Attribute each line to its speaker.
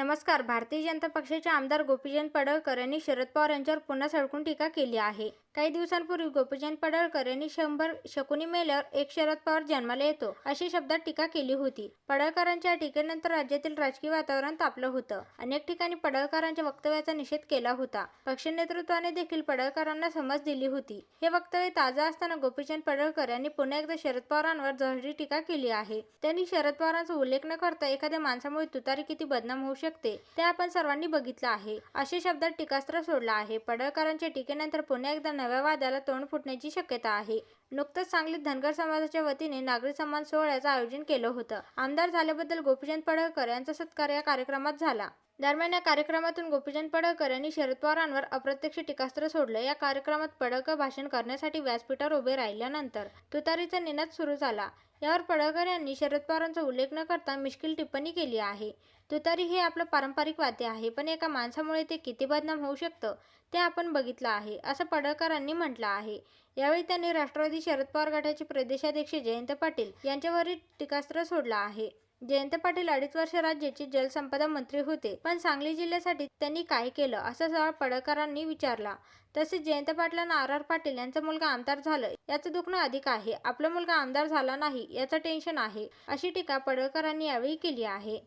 Speaker 1: नमस्कार. भारतीय जनता पक्षाचे आमदार गोपीचंद पडळकर यांनी शरद पवार यांच्यावर पुन्हा सडकून टीका केली आहे. काही दिवसांपूर्वी गोपीचंद पडळकर यांनी शंभर शकुनी मेल्यावर एक शरद पवार जन्माला येतो अशी शब्दात टीका केली होती. पडळकरांच्या टीकेनंतर राज्यातील राजकीय वातावरण तापलं होतं. अनेक ठिकाणी पडळकरांच्या वक्तव्याचा निषेध केला होता. पक्ष नेतृत्वाने देखील पडळकरांना समज दिली होती. हे वक्तव्य ताजं असताना गोपीचंद पडळकर यांनी पुन्हा एकदा शरद पवारांवर जहरी टीका केली आहे. त्यांनी शरद पवारांचा उल्लेख न करता एखाद्या माणसामुळे तुतारी किती बदनाम होऊ शकते ते आपण सर्वांनी बघितलं आहे अशा शब्दात टीकास्त्र सोडलं आहे. पडळकरांच्या टीकेनंतर पुन्हा एकदा नव्या वादाला तोंड फुटण्याची शक्यता आहे. नुकतंच सांगलीत धनगर समाजाच्या वतीने नागरी सन्मान सोहळ्याचं आयोजन केलं होतं. आमदार झाल्याबद्दल गोपीचंद पडळकर यांचा सत्कार या कार्यक्रमात झाला. दरम्यान या कार्यक्रमातून गोपीचंद पडळकर यांनी शरद पवारांवर अप्रत्यक्ष टीकास्त्र सोडलं. या कार्यक्रमात पडळकर भाषण करण्यासाठी व्यासपीठावर उभे राहिल्यानंतर तुतारीचा निनाद सुरू झाला. यावर पडळकर यांनी शरद पवारांचा उल्लेख न करता मिश्किल टिप्पणी केली आहे. तुतारी हे आपलं पारंपरिक वाद्य आहे पण एका माणसामुळे ते किती बदनाम होऊ शकतं ते आपण बघितलं आहे असं पडळकरांनी म्हटलं आहे. यावेळी त्यांनी राष्ट्रवादी शरद पवार गटाचे प्रदेशाध्यक्ष जयंत पाटील यांच्यावरील टीकास्त्र सोडलं आहे. जयंत पाटील अडीच वर्ष राज्याचे जलसंपदा मंत्री होते. पण सांगली जिल्ह्यासाठी त्यांनी काय केलं असा सवाल पडळकरांनी विचारला. तसेच जयंत पाटलांना आर आर पाटील यांचा मुलगा आमदार झालं याचं दुखणं अधिक आहे. आपला मुलगा आमदार झाला नाही याचं टेन्शन आहे अशी टीका पडळकरांनी यावेळी केली आहे.